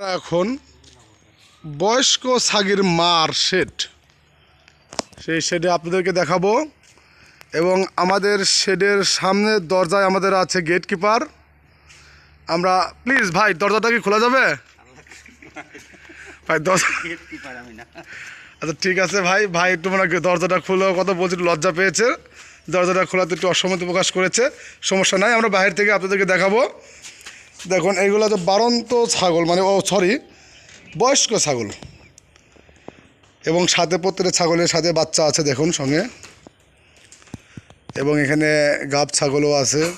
এখন বয়স্ক ছাগির মার শেড। সেই শেডে আপনাদেরকে দেখাবো এবং আমাদের শেডের সামনের দরজায় আমাদের আছে গেট কিপার আমরা প্লিজ ভাই দরজাটা কি খোলা যাবে? ভাই দরজা আচ্ছা ঠিক আছে ভাই ভাই একটু মানে দরজাটা খুলে কথা বলছে একটু লজ্জা পেয়েছে। দরজাটা খোলাতে একটু অসম্মতি প্রকাশ করেছে সমস্যা নাই আমরা বাইরে থেকে আপনাদেরকে দেখাবো। দেখুন এইগুলো তো বারন্ত ছাগল মানে ও সরি বয়স্ক ছাগল। এবং সাথে প্রত্যেকটা ছাগলের সাথে বাচ্চা আছে, দেখুন, সঙ্গে। এবং এখানে গাব ছাগলও আছে।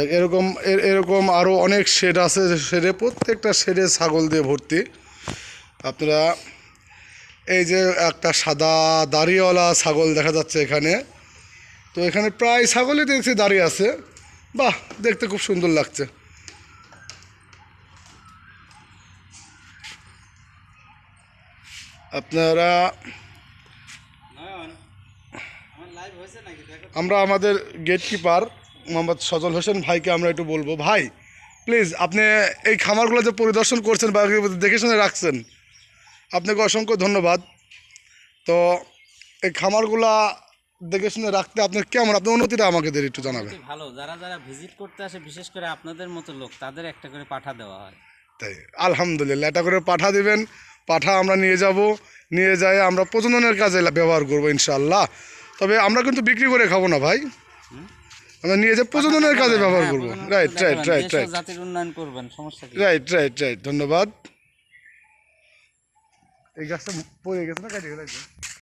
এরকম, এর- এরকম আরও অনেক শেড আছে শেডে প্রত্যেকটা শেডে ছাগল দিয়ে ভর্তি। আপনারা এই যে একটা সাদা দাড়িওয়ালা ছাগল দেখা যাচ্ছে এখানে। তো এখানে প্রায় ছাগলই দেখছি দাঁড়িয়ে আছে। বাহ দেখতে খুব সুন্দর লাগছে। আপনারা আমরা আমাদের গেট কিপার মোহাম্মদ সজল হোসেন ভাইকে আমরা একটু বলব। ভাই প্লিজ আপনি এই খামারগুলো যে পরিদর্শন করছেন বা দেখে শুনে রাখছেন আপনাকে অসংখ্য ধন্যবাদ। তো এই খামারগুলা দেখে শুনে রাখতে আপনার কেমন? আপনার অনুমতিটা আমাকে একটু জানাবেন। ভালো। যারা যারা ভিজিট করতে আসে বিশেষ করে আপনাদের মতো লোক তাদের একটা করে পাঠা দেওয়া হয়। তাই আলহামদুলিল্লাহ এটা করে পাঠা দিবেন। পাঠা আমরা নিয়ে যাব। নিয়ে যাই আমরা প্রজননের কাজে ব্যবহার করব ইনশাল্লাহ তবে আমরা কিন্তু বিক্রি করে খাব না ভাই। আমরা নিয়ে যাই প্রজননের কাজে ব্যবহার করব। রাইট রাইট রাইট রাইট জাতির উন্নয়ন করবেন সমস্যা রাইট রাইট রাইট ধন্যবাদ। एक जास्त पोहे घेतो ना काय ठेवला